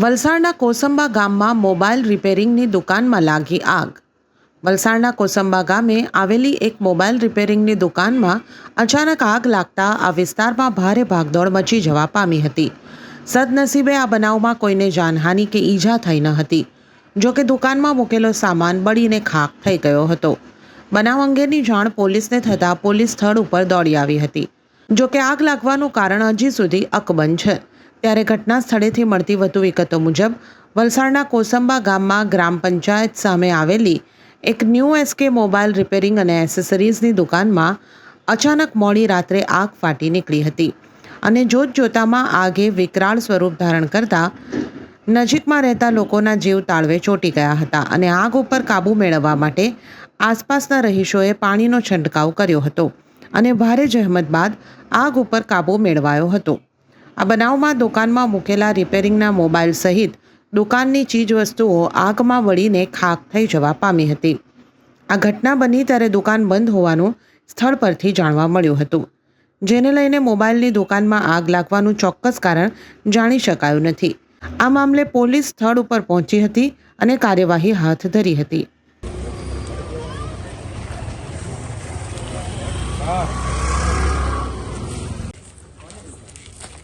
વલસાડના કોસંબા ગામમાં મોબાઈલ રિપેરિંગની દુકાનમાં લાગી આગ. વલસાડના કોસંબા ગામે આવેલી એક મોબાઈલ રિપેરિંગની દુકાનમાં અચાનક આગ લાગતા આ વિસ્તારમાં ભારે ભાગદોડ મચી જવા પામી હતી. સદનસીબે આ બનાવમાં કોઈને જાનહાનિ કે ઈજા થઈ ન હતી. જો કે દુકાનમાં મૂકેલો સામાન બળીને ખાખ થઈ ગયો હતો. બનાવ અંગેની જાણ પોલીસને થતાં પોલીસ સ્થળ ઉપર દોડી આવી હતી. જો કે આગ લાગવાનું કારણ હજી સુધી અકબંધ છે. ત્યારે ઘટના સ્થળેથી મળતી વધુ વિગતો મુજબ, વલસાડના કોસંબા ગામમાં ગ્રામ પંચાયત સામે આવેલી એક ન્યૂ એસકે મોબાઈલ રિપેરિંગ અને એસેસરીઝની દુકાનમાં અચાનક મોડી રાત્રે આગ ફાટી નીકળી હતી અને જોત જોતામાં આગે વિકરાળ સ્વરૂપ ધારણ કરતા નજીકમાં રહેતા લોકોના જીવ તાળવે ચોંટી ગયા હતા અને આગ ઉપર કાબૂ મેળવવા માટે આસપાસના રહીશોએ પાણીનો છંટકાવ કર્યો હતો અને ભારે જહેમત બાદ આગ ઉપર કાબૂ મેળવાયો હતો. આ બનાવમાં દુકાનમાં મૂકેલા રિપેરિંગના મોબાઈલ સહિત દુકાનની ચીજવસ્તુઓ આગમાં વળીને ખાખ થઈ જવા પામી હતી. આ ઘટના બની ત્યારે દુકાન બંધ હોવાનું સ્થળ પરથી જાણવા મળ્યું હતું. જેને લઈને મોબાઈલની દુકાનમાં આગ લાગવાનું ચોક્કસ કારણ જાણી શકાયું નથી. આ મામલે પોલીસ સ્થળ ઉપર પહોંચી હતી અને કાર્યવાહી હાથ ધરી હતી.